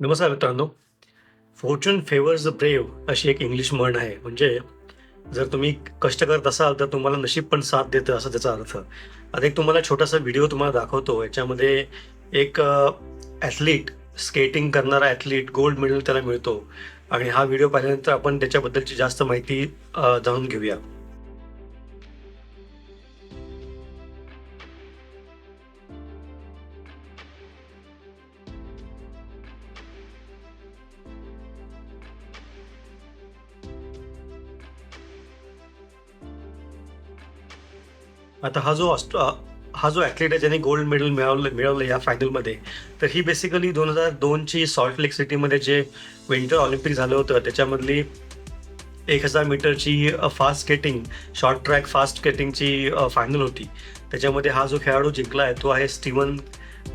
नमस्कार मित्रांनो. Fortune favours the brave अशी एक इंग्लिश म्हण आहे. म्हणजे जर तुम्ही कष्ट करत असाल तर तुम्हाला नशीब पण साथ देतं असं त्याचा अर्थ. आता एक तुम्हाला छोटासा व्हिडिओ तुम्हाला दाखवतो. याच्यामध्ये एक ॲथलीट स्केटिंग करणारा ॲथलीट गोल्ड मेडल त्याला मिळतो. आणि हा व्हिडिओ पाहिल्यानंतर आपण त्याच्याबद्दलची जास्त माहिती जाणून घेऊया. आता हा जो ऑस्ट हा जो ॲथलीट आहे ज्याने गोल्ड मेडल मिळवलं मिळवलं या फायनलमध्ये तर ही बेसिकली दोन हजार दोनची सॉल्ट लेक सिटीमध्ये जे विंटर ऑलिम्पिक झालं होतं त्याच्यामधली एक हजार मीटरची fast skating short track fast स्केटिंगची final होती. त्याच्यामध्ये हा जो खेळाडू जिंकला आहे तो आहे Steven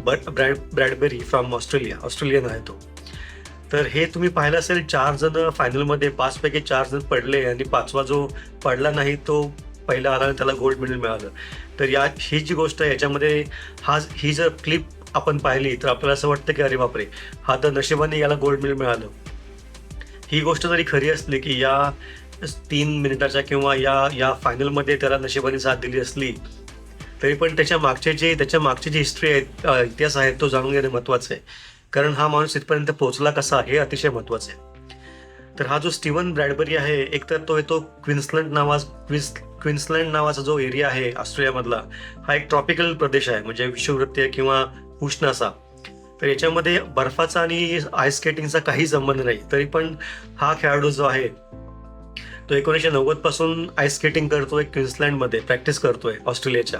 but Brad Bradbury from Australia Australian आहे तो. तर हे तुम्ही पाहिलं असेल चार जण फायनलमध्ये पाचपैकी चार जण पडले आणि पाचवा जो पडला नाही तो पहिला आला आणि त्याला गोल्ड मेडल मिळालं. तर या ही जी गोष्ट आहे याच्यामध्ये हा ही जर क्लिप आपण पाहिली तर आपल्याला असं वाटतं की अरे बापरे हा तर नशिबाने याला गोल्ड मेडल मिळालं. ही गोष्ट जरी खरी असली की या तीन मिनिटाच्या किंवा या या फायनलमध्ये त्याला नशिबाने साथ दिली असली तरी पण त्याच्या मागचे जे त्याच्या मागची जी हिस्ट्री आहे इतिहास आहे तो जाणून घेणे महत्त्वाचं आहे. कारण हा माणूस इथपर्यंत पोहोचला कसा हे अतिशय महत्त्वाचं आहे. तर हा जो स्टीवन ब्रॅडबरी आहे एकतर तो येतो क्विन्सलंड नावा क्विन्स क्विन्सलँड नावाचा जो एरिया आहे ऑस्ट्रेलियामधला हा एक ट्रॉपिकल प्रदेश आहे म्हणजे विषुववृत्तीय किंवा उष्ण असा. तर याच्यामध्ये बर्फाचा आणि आईस स्केटिंगचा काही संबंध नाही तरी पण हा खेळाडू जो आहे तो एकोणीसशे नव्वदपासून आईस स्केटिंग करतोय क्विन्सलँडमध्ये प्रॅक्टिस करतोय ऑस्ट्रेलियाच्या.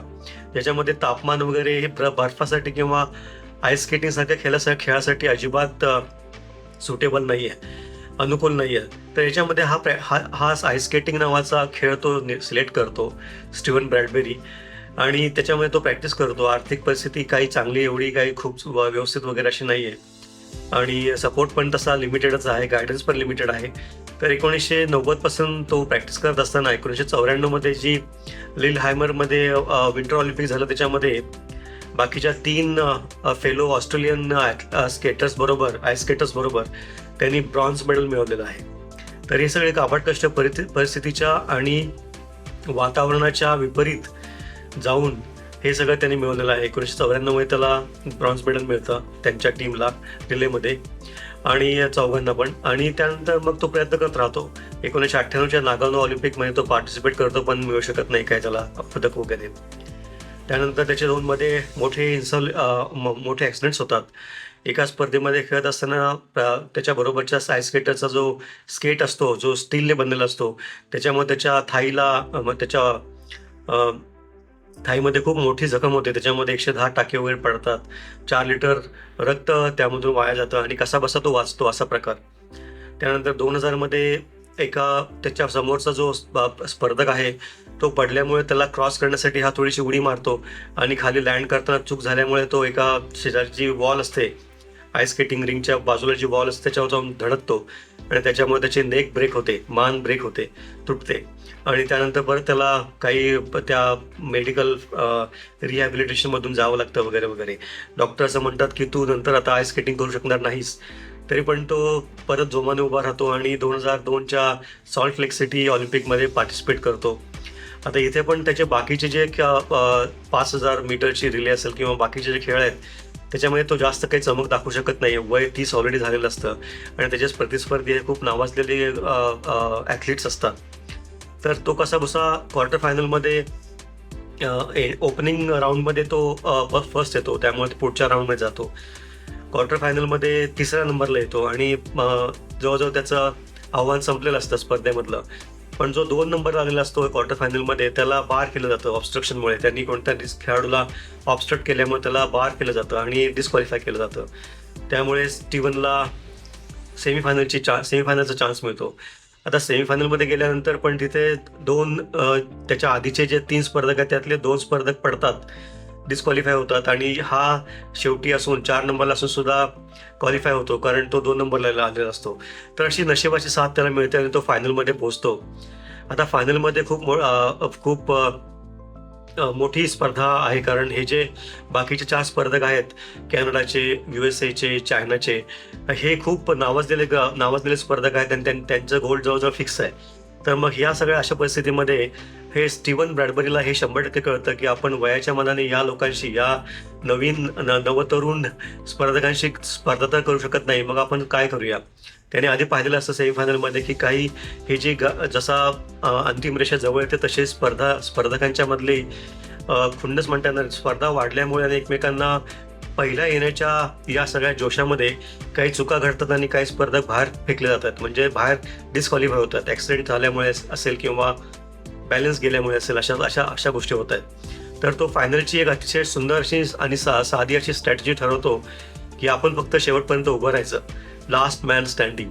ज्याच्यामध्ये तापमान वगैरे हे बर्फासाठी किंवा आईस स्केटिंग सारख्या खेळासाठी खेळासाठी अजिबात सुटेबल नाही आहे अनुकूल नाही आहे तर याच्यामध्ये हा प्रॅ हा हा आईस स्केटिंग नावाचा खेळ तो सिलेक्ट करतो स्टीवन ब्रॅडबेरी आणि त्याच्यामध्ये तो प्रॅक्टिस करतो. आर्थिक परिस्थिती काही चांगली एवढी काही खूप व- व्यवस्थित वगैरे अशी नाही आहे आणि सपोर्ट पण तसा लिमिटेडच आहे गायडन्स पण लिमिटेड आहे. तर एकोणीसशे नव्वदपासून तो प्रॅक्टिस करत असताना एकोणीसशे चौऱ्याण्णवमध्ये जी लिल हायमरमध्ये विंटर ऑलिम्पिक झालं त्याच्यामध्ये बाकीच्या तीन फेलो ऑस्ट्रेलियन स्केटर्स बरोबर आय स्केटर्स बरोबर त्यांनी ब्रॉन्झ मेडल मिळवलेलं आहे. तर हे सगळे काबाड कष्ट परिस्थिती परिस्थितीच्या आणि वातावरणाच्या विपरीत जाऊन हे सगळं त्यांनी मिळवलेलं आहे. एकोणीसशे चौऱ्याण्णवमध्ये त्याला ब्रॉन्झ मेडल मिळतं त्यांच्या टीमला रिलेमध्ये आणि चौघांना पण. आणि त्यानंतर मग तो प्रयत्न करत राहतो. एकोणीसशे अठ्ठ्याण्णवच्या नागानो ऑलिम्पिकमध्ये तो पार्टिसिपेट करतो पण मिळू शकत नाही काय त्याला पदक वगैरे. त्यानंतर त्याच्या दोनमध्ये मोठे इन्सल म- मोठे ॲक्सिडेंट्स होतात. एका स्पर्धेमध्ये खेळत असताना त्याच्याबरोबरच्या साय स्केटरचा जो स्केट असतो जो स्टीलने बनलेला असतो त्याच्यामुळे त्याच्या थाईला मग त्याच्या थाईमध्ये खूप मोठी जखम होते. त्याच्यामध्ये एकशे दहा टाके वगैरे पडतात. चार लिटर रक्त त्यामधून वाया जातं आणि कसा बसा तो वाचतो असा प्रकार. त्यानंतर दोन हजारमध्ये एका त्याच्या समोरचा जो स्प- स्पर्धक आहे तो पडल्यामुळे त्याला क्रॉस करण्यासाठी हा थोडीशी उडी मारतो आणि खाली लँड करताना चूक झाल्यामुळे तो एका शेजारची वॉल असते. आईस स्केटिंग रिंगच्या बाजूला जी वॉल असते त्याच्यावर जाऊन धडकतो. आणि त्याच्यामुळे त्याचे नेक ब्रेक होते मान ब्रेक होते तुटते. आणि त्यानंतर परत त्याला काही त्या मेडिकल रिहॅबिलिटेशनमधून जावं लागतं वगैरे वगैरे. डॉक्टर असं म्हणतात की तू नंतर आता आईस स्केटिंग करू शकणार नाहीस. तरी पण तो परत जोमाने उभा राहतो आणि दोन हजार दोनच्या सॉल्ट लेक सिटी ऑलिम्पिकमध्ये पार्टिसिपेट करतो. आता इथे पण त्याचे बाकीचे जे पाच हजार मीटरची रिले असेल किंवा बाकीचे जे खेळ आहेत त्याच्यामध्ये तो जास्त काही चमक दाखवू शकत नाही वय तीस ऑलरेडी झालेलं असतं. आणि त्याच्याच प्रतिस्पर्धी हे खूप नावाजलेले ॲथलीट्स असतात. तर तो कसा बसा क्वार्टर फायनलमध्ये ओपनिंग राऊंडमध्ये तो फर्स्ट येतो. त्यामुळे तो पुढच्या राऊंडमध्ये जातो. क्वार्टर फायनलमध्ये तिसऱ्या नंबरला येतो. आणि जवळजवळ त्याचं आव्हान संपलेलं असतं स्पर्धेमधलं. पण जो दोन नंबर आलेला असतो क्वार्टर फायनलमध्ये त्याला बार केलं जातं ऑब्स्ट्रक्शनमुळे त्यांनी कोणत्या डिस खेळाडूला ऑब्स्ट्रक्ट केल्यामुळे त्याला बार केलं जातं आणि डिस्क्वालिफाय केलं जातं. त्यामुळे स्टीवनला सेमीफायनलची चा सेमीफायनलचा चान्स मिळतो. आता सेमीफायनलमध्ये गेल्यानंतर पण तिथे दोन त्याच्या आधीचे जे तीन स्पर्धक आहेत त्यातले दोन स्पर्धक पडतात. डिस्क्वालिफाय होतात आणि हा शेवटी असून चार नंबरला असून सुद्धा क्वालिफाय होतो कारण तो दोन नंबरला आलेला असतो. तर अशी नशिबाची साथ त्याला मिळते आणि तो फायनलमध्ये पोहोचतो. आता फायनलमध्ये खूप मो- खूप मोठी स्पर्धा आहे कारण हे जे बाकीचे चार स्पर्धक आहेत कॅनडाचे यू एस एचे चायनाचे हे खूप नावाजलेले नावाजलेले स्पर्धक आहेत आणि त्यां- त्यांचं गोल्ड जवळजवळ फिक्स आहे. तर मग ह्या सगळ्या अशा परिस्थितीमध्ये हे स्टीवन ब्रॅडबरीला हे शंभर टक्के कळतं की आपण वयाच्या मनाने या लोकांशी या नवीन न नवतरुण स्पर्धकांशी स्पर्धा तर करू शकत नाही. मग आपण काय करूया? त्याने आधी पाहिलेलं असतं सेमीफायनलमध्ये की काही हे जे ग जसा अंतिम रेषा जवळ येते तसे स्पर्धा स्पर्धकांच्या मधली अ, म्हणता येणार स्पर्धा वाढल्यामुळे आणि एकमेकांना पहिल्या येण्याच्या या सगळ्या जोशामध्ये काही चुका घडतात आणि काही स्पर्धक बाहेर फेकले जातात. म्हणजे बाहेर डिस्क्वालिफाय होतात. ॲक्सिडेंट झाल्यामुळे असेल किंवा बॅलन्स गेल्यामुळे असेल अशा अशा अशा गोष्टी होत आहेत. तर तो फायनलची एक अतिशय सुंदर अशी आणि सा साधी अशी स्ट्रॅटेजी ठरवतो की आपण फक्त शेवटपर्यंत उभं राहायचं. लास्ट मॅन स्टँडिंग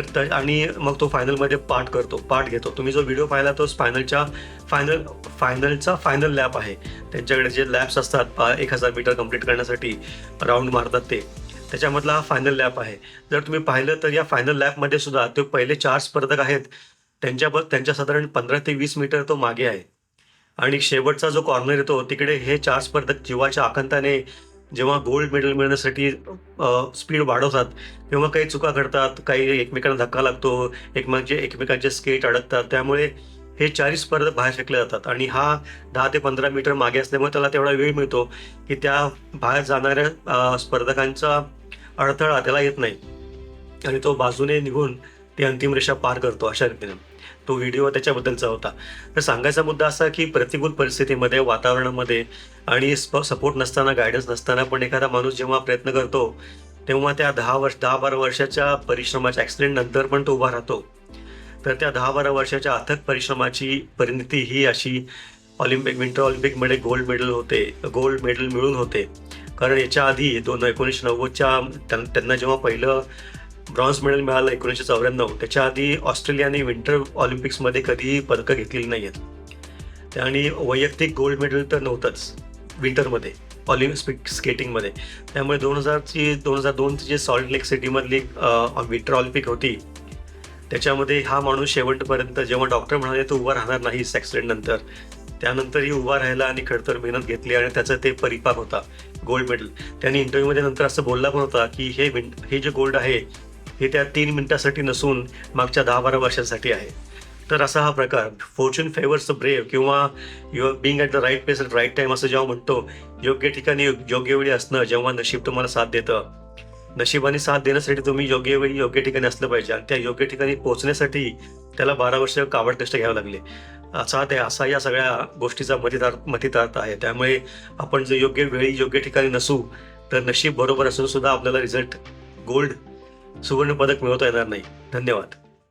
तर त- आणि मग तो फायनलमध्ये पार्ट करतो पार्ट घेतो. तुम्ही जो व्हिडिओ पाहिला तो फायनलच्या फायनल फायनलचा फायनल लॅप आहे. त्यांच्याकडे जे लॅप्स असतात पा- एक हजार मीटर कंप्लीट करण्यासाठी राऊंड मारतात ते. त्याच्यामधला हा फायनल लॅप आहे. जर तुम्ही पाहिलं तर या फायनल लॅपमध्ये सुद्धा ते पहिले चार स्पर्धक आहेत. त्यांच्या त्यांच्या साधारण पंधरा ते वीस मीटर तो मागे आहे. आणि शेवटचा जो कॉर्नर येतो तिकडे हे चार स्पर्धक जीवाच्या आकांताने जेव्हा गोल्ड मेडल मिळण्यासाठी स्पीड वाढवतात तेव्हा काही चुका घडतात काही एकमेकांना धक्का लागतो म्हणजे एकमेकांचे एकमेकांचे स्केट अडकतात. त्यामुळे हे चारही स्पर्धक बाहेर फेकले जातात आणि हा दहा ते पंधरा मीटर मागे असल्यामुळे त्याला तेवढा वेळ मिळतो की त्या बाहेर जाणाऱ्या स्पर्धकांचा अडथळा त्याला येत नाही. आणि तो बाजूने निघून ते अंतिम रेषा पार करतो अशा रीतीने. तो व्हिडिओ त्याच्याबद्दलचा होता. तर सांगायचा मुद्दा असा की प्रतिकूल परिस्थितीमध्ये वातावरणामध्ये आणि सपोर्ट नसताना गायडन्स नसताना पण एखादा माणूस जेव्हा प्रयत्न करतो तेव्हा त्या दहा वर्ष दहा बारा वर्षाच्या परिश्रमाच्या ॲक्सिडेंट नंतर पण तो उभा राहतो. तर त्या दहा बारा वर्षाच्या अथक परिश्रमाची परिणती ही अशी ऑलिम्पिक विंटर ऑलिम्पिकमध्ये गोल्ड मेडल होते गोल्ड मेडल मिळून होते. कारण याच्या आधी दोन एकोणीसशे नव्वदच्या त्यां- त्यांना जेव्हा पहिलं ब्रॉन्झ मेडल मिळालं एकोणीसशे चौऱ्याण्णव. त्याच्या आधी ऑस्ट्रेलियाने विंटर ऑलिम्पिक्समध्ये कधीही पदकं घेतलेली नाही आहेत आणि वैयक्तिक गोल्ड मेडल तर नव्हतंच विंटरमध्ये ऑलिम्पिक स्केटिंगमध्ये. त्यामुळे दोन हजारची दोन हजार दोनची जी सॉल्ट लेक सिटीमधली विंटर ऑलिम्पिक होती त्याच्यामध्ये हा माणूस शेवटपर्यंत जेव्हा डॉक्टर म्हणाले तो उभा राहणार नाही ॲक्सिडेंटनंतर त्यानंतरही उभा राहायला आणि खडतर मेहनत घेतली आणि त्याचं ते परिपाक होता गोल्ड मेडल त्यांनी इंटरव्ह्यूमध्ये नंतर असं बोलला पण होता की हे विन हे जे गोल्ड आहे हे त्या तीन मिनिटासाठी नसून मागच्या दहा बारा वर्षांसाठी आहे. तर असा हा प्रकार फॉर्च्यून फेवर्स द ब्रेव किंवा you being at the right place at right time असं जेव्हा म्हणतो योग्य ठिकाणी योग्य वेळी असणं जेव्हा नशीब तुम्हाला साथ देतं. नशिबाने साथ देण्यासाठी तुम्ही योग्य वेळी योग्य ठिकाणी असलं पाहिजे आणि त्या योग्य ठिकाणी पोहोचण्यासाठी त्याला बारा वर्ष कावड कष्ट घ्यावे लागले. असा ते असा या सगळ्या गोष्टीचा मतितार्थ मतितार्थ आहे. त्यामुळे आपण जर योग्य वेळी योग्य ठिकाणी नसू तर नशीब बरोबर असून सुद्धा आपल्याला रिझल्ट गोल्ड सुवर्ण पदक मिळवता येणार नाही. धन्यवाद.